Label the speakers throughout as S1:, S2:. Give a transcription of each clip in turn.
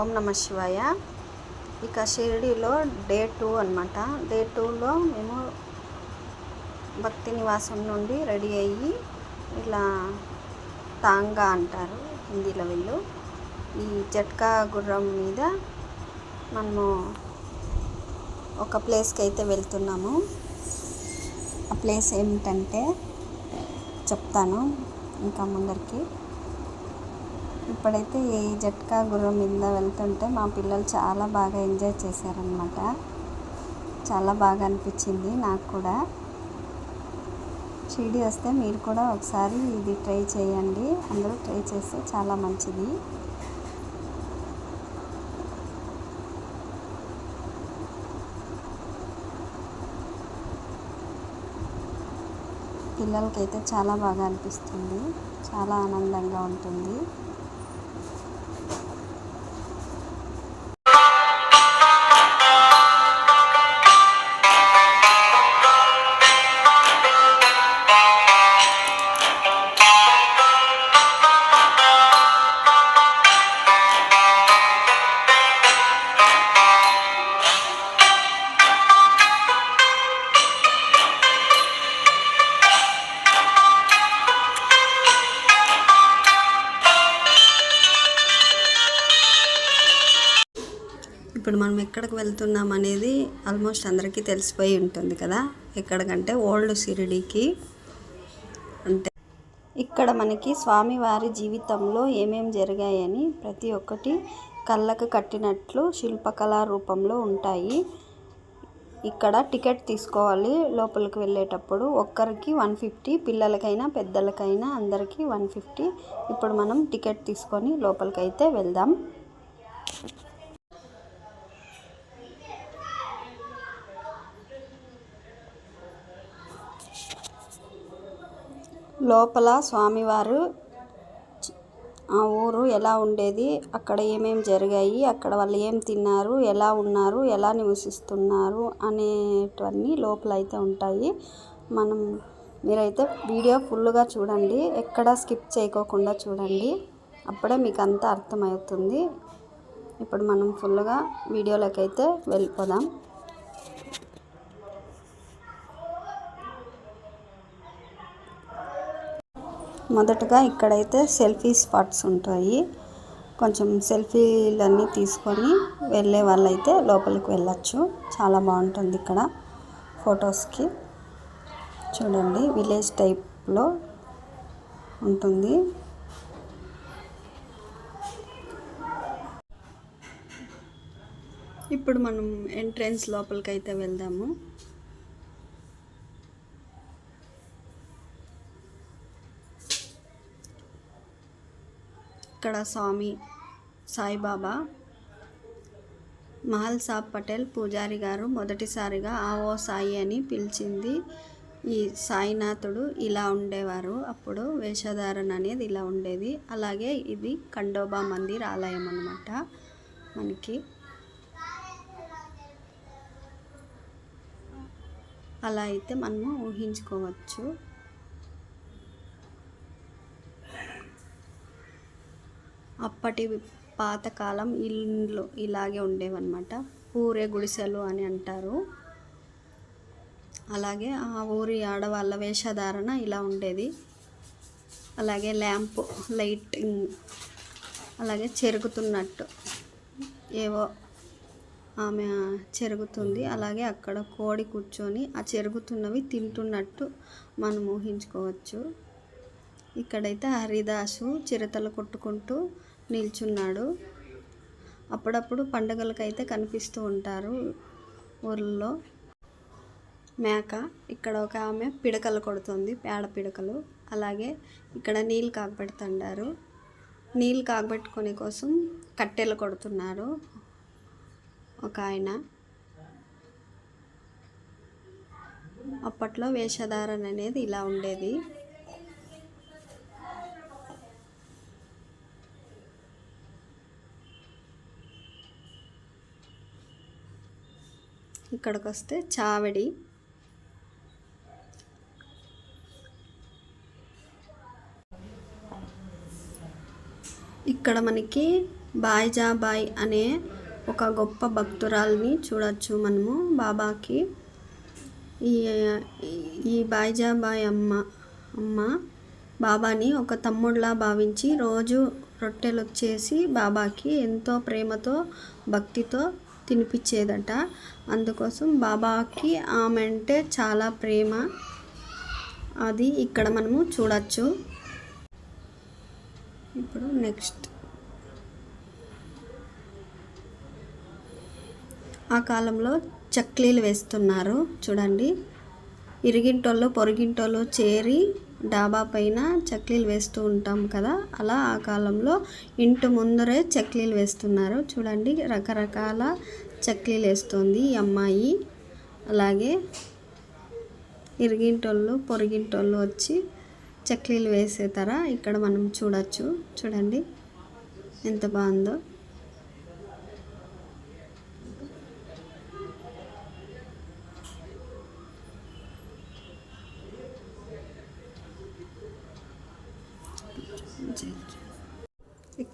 S1: ఓం నమ శివాయ. ఇక షిరిడీలో డే టూ అనమాట డే టూలో మేము భక్తి నివాసం నుండి రెడీ అయ్యి ఇలా తాంగా అంటారు హిందీలో వీళ్ళు. ఈ జట్కా గుర్రం మీద మనము ఒక ప్లేస్కి అయితే వెళ్తున్నాము. ఆ ప్లేస్ ఏమిటంటే చెప్తాను ఇంకా ముందరికి. ఇప్పుడైతే ఈ జట్కా గుర్రం మీద వెళ్తుంటే మా పిల్లలు చాలా బాగా ఎంజాయ్ చేశారనమాట చాలా బాగా అనిపించింది నాకు కూడా. షిరిడి వస్తే మీరు కూడా ఒకసారి ఇది ట్రై చేయండి. అందరూ ట్రై చేస్తే చాలా మంచిది. పిల్లలకైతే చాలా బాగా అనిపిస్తుంది. చాలా ఆనందంగా ఉంటుంది. ఇప్పుడు మనం ఎక్కడికి వెళ్తున్నాం అనేది ఆల్మోస్ట్ అందరికీ తెలిసిపోయి ఉంటుంది కదా. ఎక్కడికంటే ఓల్డ్ షిరిడీకి. అంటే ఇక్కడ మనకి స్వామివారి జీవితంలో ఏమేమి జరిగాయని ప్రతి ఒక్కటి కళ్ళకు కట్టినట్లు శిల్పకళా రూపంలో ఉంటాయి. ఇక్కడ టికెట్ తీసుకోవాలి లోపలికి వెళ్ళేటప్పుడు. ఒక్కరికి వన్ ఫిఫ్టీ పిల్లలకైనా పెద్దలకైనా అందరికీ వన్ ఫిఫ్టీ. ఇప్పుడు మనం టికెట్ తీసుకొని లోపలికైతే వెళ్దాం. లోపల స్వామివారు ఆ ఊరు ఎలా ఉండేది అక్కడ ఏమేమి జరిగాయి అక్కడ వాళ్ళు ఏం తిన్నారు ఎలా ఉన్నారు ఎలా నివసిస్తున్నారు అనేటివన్నీ లోపల అయితే ఉంటాయి. మనం మీరైతే వీడియో ఫుల్గా చూడండి ఎక్కడ స్కిప్ చేయకోకుండా చూడండి. అప్పుడే మీకు అంతా అర్థమవుతుంది. ఇప్పుడు మనం ఫుల్గా వీడియోలోకి అయితే వెళ్ళిపోదాం. మొదటగా ఇక్కడైతే సెల్ఫీ స్పాట్స్ ఉంటాయి. కొంచెం సెల్ఫీలన్నీ తీసుకొని వెళ్ళే వాళ్ళైతే లోపలికి వెళ్ళచ్చు. చాలా బాగుంటుంది ఇక్కడ ఫొటోస్కి. చూడండి విలేజ్ టైప్లో ఉంటుంది. ఇప్పుడు మనం ఎంట్రెన్స్ లోపలికి అయితే వెళ్దాము. ఇక్కడ స్వామి సాయిబాబా మహల్ సాబ్ పటేల్ పూజారి గారు మొదటిసారిగా ఆవో సాయి అని పిలిచింది. ఈ సాయినాథుడు ఇలా ఉండేవారు. అప్పుడు వేషధారణ అనేది ఇలా ఉండేది. అలాగే ఇది ఖండోబా మందిర్ ఆలయం అనమాట మనకి. అలా అయితే మనము ఊహించుకోవచ్చు. అప్పటి పాతకాలం ఇల్లు ఇలాగే ఉండేవన్నమాట. ఊరే గుడిసెలు అని అంటారు. అలాగే ఆ ఊరి ఆడవాళ్ళ వేషధారణ ఇలా ఉండేది. అలాగే ల్యాంప్ లైటింగ్ అలాగే చెరుగుతున్నట్టు ఏవో ఆమె చెరుగుతుంది. అలాగే అక్కడ కోడి కూర్చొని ఆ చెరుగుతున్నవి తింటున్నట్టు మనం ఊహించుకోవచ్చు. ఇక్కడైతే హరిదాసు చిరతలు కొట్టుకుంటూ నిల్చున్నాడు. అప్పుడప్పుడు పండుగలకైతే కనిపిస్తూ ఉంటారు ఊర్లలో మేక ఇక్కడ ఒక ఆమె పిడకలు కొడుతుంది పేడ పిడకలు. అలాగే ఇక్కడ నీళ్ళు కాగబెడుతుండారు నీళ్ళు కాగబెట్టుకునే కోసం కట్టెలు కొడుతున్నారు ఒక ఆయన. అప్పట్లో వేషధారణ అనేది ఇలా ఉండేది. ఇక్కడికి వస్తే చావడి. ఇక్కడ మనకి బాయ్జాబాయ్ అనే ఒక గొప్ప భక్తురాల్ని చూడొచ్చు మనము బాబాకి. ఈ ఈ బాయ్జాబాయ్ అమ్మ అమ్మ బాబాని ఒక తమ్ముడిలా భావించి రోజు రొట్టెలు వచ్చేసి బాబాకి ఎంతో ప్రేమతో భక్తితో తినిపించేదట. అందుకోసం బాబాకి ఆమె అంటే చాలా ప్రేమ. అది ఇక్కడ మనము చూడచ్చు. ఇప్పుడు నెక్స్ట్. ఆ కాలంలో చక్లీలు వేస్తున్నారు. చూడండి. ఇరిగింటోళ్ళు పొరిగింటోళ్ళు చేరి డాబా పైన చక్లీలు వేస్తూ ఉంటాం కదా అలా ఆ కాలంలో ఇంటి ముందరే చక్లీలు వేస్తున్నారు. చూడండి రకరకాల చక్లీలు వేస్తుంది ఈ అమ్మాయి. అలాగే ఇరిగింటోళ్ళు పొరిగింటోళ్ళు వచ్చి చక్లీలు వేసే తర ఇక్కడ మనం చూడొచ్చు. చూడండి ఎంత బాగుందో.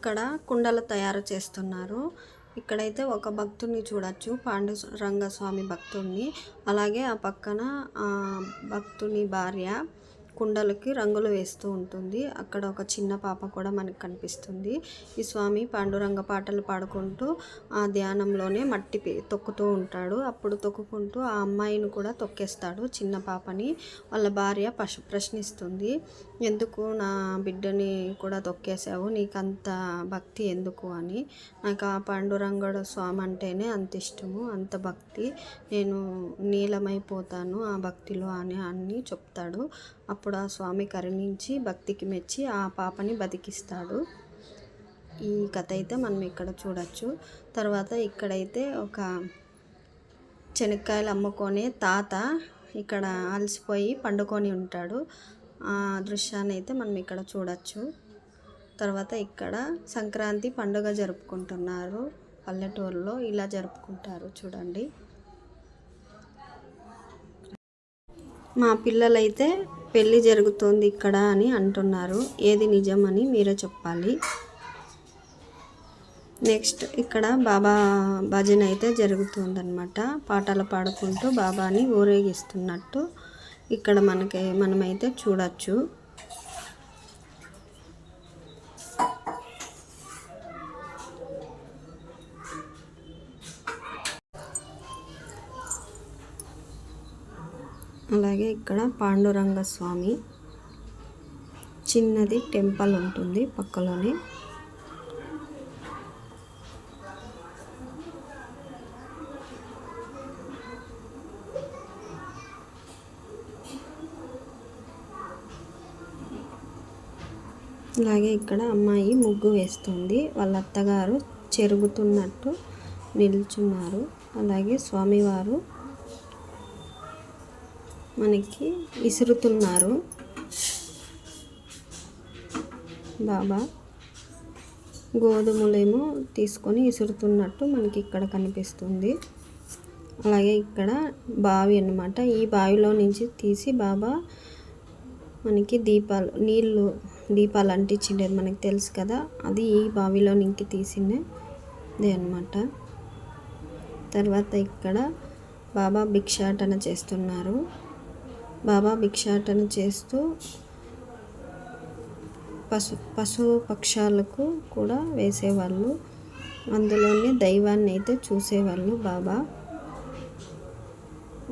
S1: ఇక్కడ కుండలు తయారు చేస్తున్నారు. ఇక్కడైతే ఒక భక్తుడిని చూడొచ్చు పాండురంగస్వామి భక్తుడిని అలాగే ఆ పక్కన భక్తుని భార్య కుండలకి రంగులు వేస్తూ ఉంటుంది. అక్కడ ఒక చిన్న పాప కూడా మనకు కనిపిస్తుంది. ఈ స్వామి పాండురంగ పాటలు పాడుకుంటూ ఆ ధ్యానంలోనే మట్టి తొక్కుతూ ఉంటాడు. అప్పుడు తొక్కుకుంటూ ఆ అమ్మాయిని కూడా తొక్కేస్తాడు చిన్న పాపని. వాళ్ళ భార్య పశ ప్రశ్నిస్తుంది. ఎందుకు నా బిడ్డని కూడా తొక్కేసావు నీకు అంత భక్తి ఎందుకు అని. నాకు ఆ పాండురంగడు స్వామి అంటేనే అంత ఇష్టము అంత భక్తి. నేను నీలమైపోతాను ఆ భక్తిలో అని అన్ని చెప్తాడు. అప్పుడు ఆ స్వామి కరుణించి భక్తికి మెచ్చి ఆ పాపని బతికిస్తాడు. ఈ కథ అయితే మనం ఇక్కడ చూడొచ్చు. తర్వాత ఇక్కడైతే ఒక శనక్కాయలు అమ్ముకొనే తాత ఇక్కడ అలసిపోయి పండుకొని ఉంటాడు. దృశ్యాన్ని అయితే మనం ఇక్కడ చూడొచ్చు. తర్వాత ఇక్కడ సంక్రాంతి పండుగ జరుపుకుంటున్నారు. పల్లెటూరులో ఇలా జరుపుకుంటారు చూడండి. మా పిల్లలైతే పెళ్ళి జరుగుతోంది ఇక్కడ అని అంటున్నారు. ఏది నిజమని మీరే చెప్పాలి. నెక్స్ట్ ఇక్కడ బాబా భజన అయితే జరుగుతుందన్నమాట. పాటలు పాడుకుంటూ బాబాని ఊరేగిస్తున్నట్టు ఇక్కడ మనకి మనమైతే చూడచ్చు. అలాగే ఇక్కడ పాండురంగ స్వామి. చిన్నది టెంపుల్ ఉంటుంది పక్కలోనే. అలాగే ఇక్కడ అమ్మాయి ముగ్గు వేస్తుంది. వాళ్ళ అత్తగారు చెరుగుతున్నట్టు నిల్చున్నారు. అలాగే స్వామివారు మనకి విసురుతున్నారు. బాబా గోధుమలేమో తీసుకొని విసురుతున్నట్టు మనకి ఇక్కడ కనిపిస్తుంది. అలాగే ఇక్కడ బావి అన్నమాట. ఈ బావిలో నుంచి తీసి బాబా మనకి దీపాలు నీళ్ళు దీపాలు అంటించిండేది మనకు తెలుసు కదా. అది ఈ బావిలో నుంచి తీసిందే అనమాట తర్వాత ఇక్కడ బాబా భిక్షాటన చేస్తున్నారు. బాబా భిక్షాటన చేస్తూ పశు పశు పక్షాలకు కూడా వేసేవాళ్ళు. అందులోనే దైవాన్ని అయితే చూసేవాళ్ళు బాబా.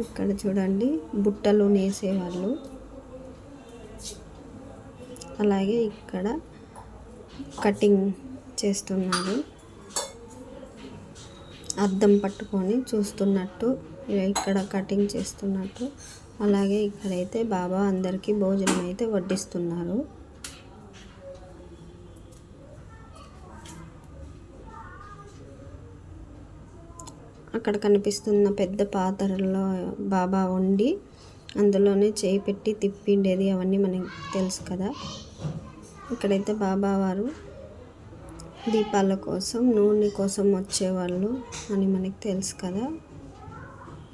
S1: ఇక్కడ చూడండి బుట్టలు నేసేవాళ్ళు. అలాగే ఇక్కడ కటింగ్ చేస్తున్నారు. అద్దం పట్టుకొని చూస్తున్నట్టు ఇక్కడ కటింగ్ చేస్తున్నట్టు. అలాగే ఇక్కడైతే బాబా అందరికీ భోజనం అయితే వడ్డిస్తున్నారు. అక్కడ కనిపిస్తున్న పెద్ద పాత్రలో బాబా వండి అందులోనే చేయి పెట్టి తిప్పిండేది అవన్నీ మనకి తెలుసు కదా. ఇక్కడైతే బాబా వారు దీపాల కోసం నూనె కోసం వచ్చేవాళ్ళు అని మనకి తెలుసు కదా.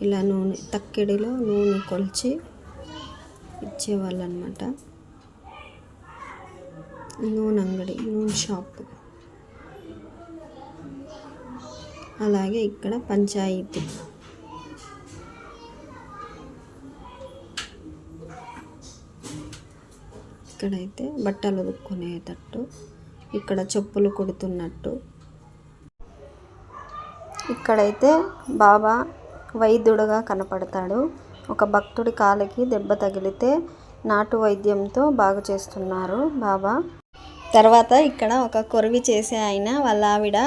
S1: ఇలా నూనె తక్కెడిలో నూనె కొలిచి ఇచ్చేవాళ్ళు అనమాట నూనె అంగడి నూనె షాప్. అలాగే ఇక్కడ పంచాయతీ. ఇక్కడైతే బట్టలు ఉదుక్కునేటట్టు ఇక్కడ చెప్పులు కుడుతున్నట్టు. ఇక్కడైతే బాబా వైద్యుడుగా కనపడతాడు. ఒక భక్తుడి కాలికి దెబ్బ తగిలితే నాటు వైద్యంతో బాగు చేస్తున్నారు బాబా. తర్వాత ఇక్కడ ఒక కొరివి చేసే ఆయన వాళ్ళ ఆవిడ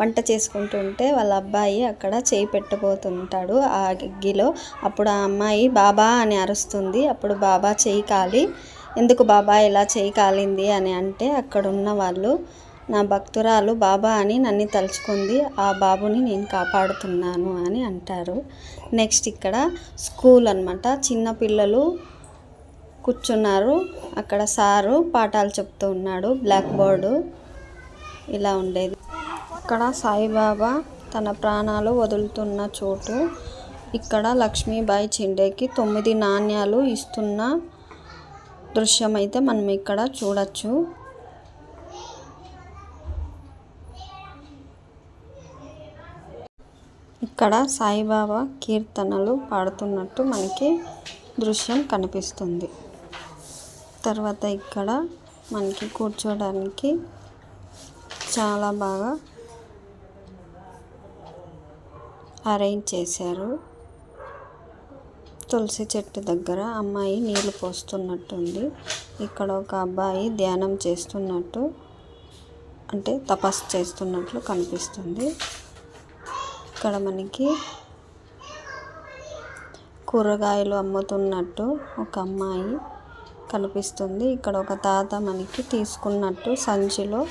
S1: వంట చేసుకుంటుంటే వాళ్ళ అబ్బాయి అక్కడ చేయి పెట్టబోతుంటాడు ఆ అగ్గిలో అప్పుడు ఆ అమ్మాయి బాబా అని అరుస్తుంది. అప్పుడు బాబా చేయి కాలి. ఎందుకు బాబా ఇలా చేయి కాలింది అని అంటే అక్కడ ఉన్న వాళ్ళు నా భక్తురాలు బాబా అని నన్ను తలుచుకుంది ఆ బాబుని నేను కాపాడుతున్నాను అని అంటారు. నెక్స్ట్ ఇక్కడ స్కూల్ అనమాట చిన్నపిల్లలు కూర్చున్నారు. అక్కడ సారు పాఠాలు చెప్తూ ఉన్నాడు. బ్లాక్ బోర్డు ఇలా ఉండేది. ఇక్కడ సాయిబాబా తన ప్రాణాలు వదులుతున్న చోటు. ఇక్కడ లక్ష్మీబాయి చిండేకి తొమ్మిది నాణ్యాలు ఇస్తున్న దృశ్యం అయితే మనం ఇక్కడ చూడొచ్చు. ఇక్కడ సాయిబాబా కీర్తనలు పాడుతున్నట్టు మనకి దృశ్యం కనిపిస్తుంది. తర్వాత ఇక్కడ మనకి కూర్చోడానికి చాలా బాగా అరేంజ్ చేశారు. తులసి చెట్టు దగ్గర అమ్మాయి నీళ్ళు పోస్తున్నట్టుంది. ఇక్కడ ఒక అబ్బాయి ధ్యానం చేస్తున్నట్టు అంటే తపస్సు చేస్తున్నట్లు కనిపిస్తుంది. ఇక్కడ మనకి కూరగాయలు అమ్ముతున్నట్టు ఒక అమ్మాయి కనిపిస్తుంది. ఇక్కడ ఒక తాత మనకి తీసుకున్నట్టు సంచిలో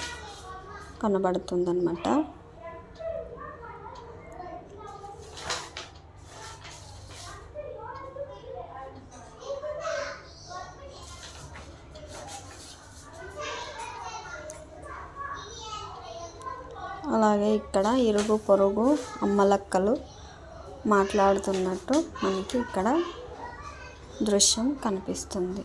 S1: కనబడుతుంది అలాగే ఇక్కడ ఇరుగు పొరుగు అమ్మలక్కలు మాట్లాడుతున్నట్టు మనకి ఇక్కడ దృశ్యం కనిపిస్తుంది.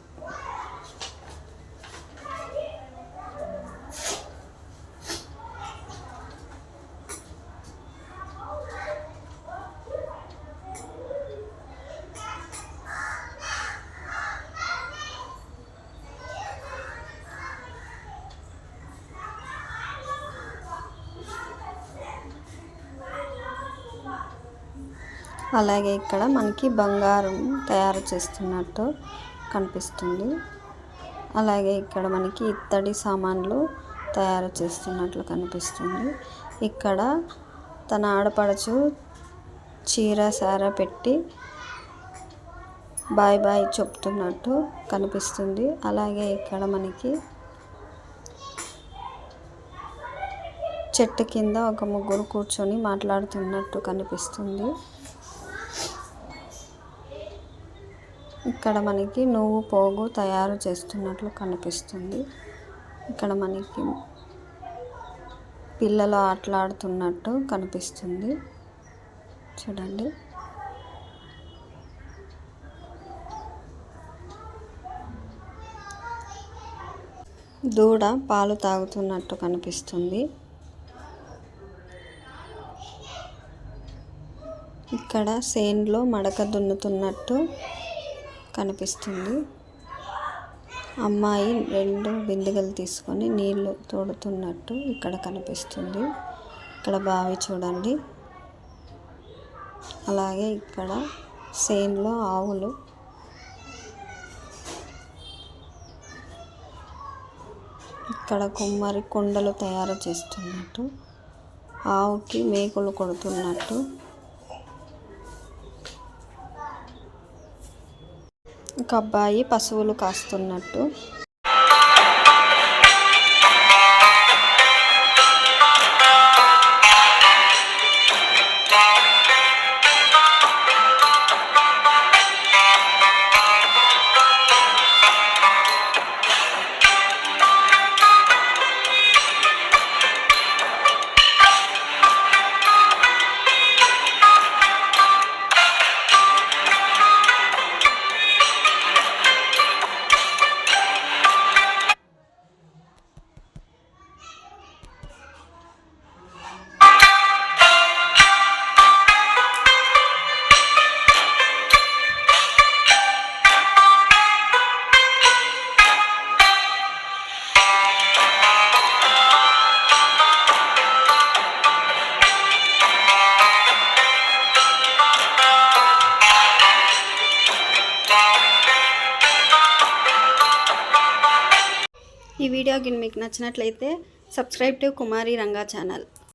S1: అలాగే ఇక్కడ మనకి బంగారం తయారు చేస్తున్నట్టు కనిపిస్తుంది. అలాగే ఇక్కడ మనకి ఇత్తడి సామాన్లు తయారు చేస్తున్నట్లు కనిపిస్తుంది. ఇక్కడ తన ఆడపడుచు చీర సార పెట్టి బాయ్ బాయ్ చెప్తున్నట్టు కనిపిస్తుంది. అలాగే ఇక్కడ మనకి చెట్టు కింద ఒక ముగ్గురు కూర్చొని మాట్లాడుతున్నట్టు కనిపిస్తుంది. ఇక్కడ మనకి నువ్వు పోగు తయారు చేస్తున్నట్లు కనిపిస్తుంది. ఇక్కడ మనకి పిల్లలు ఆటలాడుతున్నట్టు కనిపిస్తుంది. చూడండి. దూడ పాలు తాగుతున్నట్టు కనిపిస్తుంది. ఇక్కడ సేన్లో మడక దున్నుతున్నట్టు కనిపిస్తుంది. అమ్మాయి రెండు బిందెలు తీసుకొని నీళ్ళు తోడుతున్నట్టు ఇక్కడ కనిపిస్తుంది. ఇక్కడ బావి చూడండి. అలాగే ఇక్కడ సేన్లో ఆవులు. ఇక్కడ కుమ్మరి కుండలు తయారు చేస్తున్నట్టు. ఆవుకి మేకులు కొడుతున్నట్టు. ఒక అబ్బాయి పశువులు కాస్తున్నట్టు. నచ్చినట్లయితే subscribe to Kumari Ranga channel.